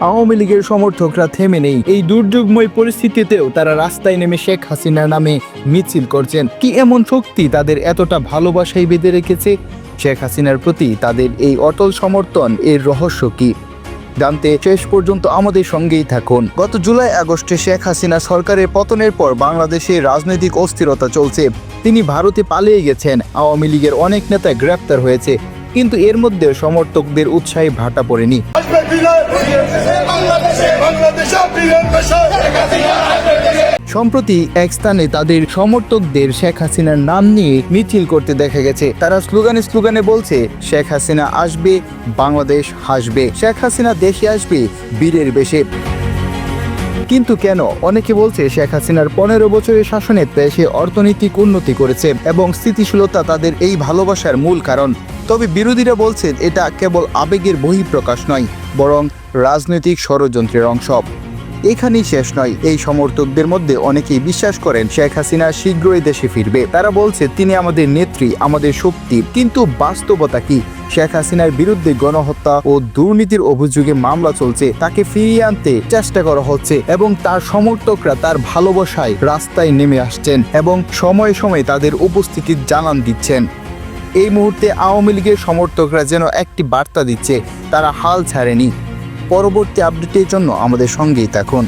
আওয়ামী লীগের সমর্থকরা থেমে নেই। এই দুর্যোগময় পরিস্থিতিতেও তারা রাস্তায় নেমে শেখ হাসিনা নামে মিছিল করছেন। কি এমন শক্তি তাদের এতটা ভালোবাসায় বেঁধে রেখেছে? শেখ হাসিনার প্রতি তাদের এই অটল সমর্থন এর রহস্য কি? জানতে শেষ পর্যন্ত আমাদের সঙ্গেই থাকুন। গত জুলাই আগস্টে শেখ হাসিনা সরকারের পতনের পর বাংলাদেশে রাজনৈতিক অস্থিরতা চলছে। তিনি ভারতে পালিয়ে গেছেন। আওয়ামী লীগের অনেক নেতা গ্রেপ্তার হয়েছে। কিন্তু এর মধ্যে সমর্থকদের উৎসাহে ভাটা পড়েনি। সম্প্রতি এক স্থানে তাদের সমর্থকদের শেখ হাসিনার নাম নিয়ে মিছিল করতে দেখা গেছে। তারা স্লোগানে স্লোগানে বলছে, শেখ হাসিনা আসবে, বাংলাদেশ হাসবে। শেখ হাসিনা দেশে আসবে, বীরের বেশে। কিন্তু কেন? অনেকে বলছে শেখ হাসিনার পনেরো বছরের শাসনে দেশে অর্থনৈতিক উন্নতি করেছে এবং স্থিতিশীলতা তাদের এই ভালোবাসার মূল কারণ। তবে বিরোধীরা বলছে এটা কেবল আবেগের বহিঃপ্রকাশ নয়, বরং রাজনৈতিক ষড়যন্ত্রের অংশ। এখানেই শেষ নয়। এই সমর্থকদের মধ্যে অনেকেই বিশ্বাস করেন, শেখ হাসিনা শীঘ্রই দেশে ফিরবে। তারা বলছে, তিনি আমাদের নেত্রী, আমাদের শক্তি। কিন্তু বাস্তবতা কি? শেখ হাসিনার বিরুদ্ধে গণহত্যা ও দুর্নীতির অভিযোগে মামলা চলছে। তাকে ফিরিয়ে আনতে চেষ্টা করা হচ্ছে এবং তার সমর্থকরা তার ভালোবাসায় রাস্তায় নেমে আসছেন এবং সময়ে সময়ে তাদের উপস্থিতির জানান দিচ্ছেন। এই মুহূর্তে আওয়ামী লীগের সমর্থকরা যেন একটি বার্তা দিচ্ছে, তারা হাল ছাড়েনি। পরবর্তী আপডেটের জন্য আমাদের সঙ্গেই থাকুন।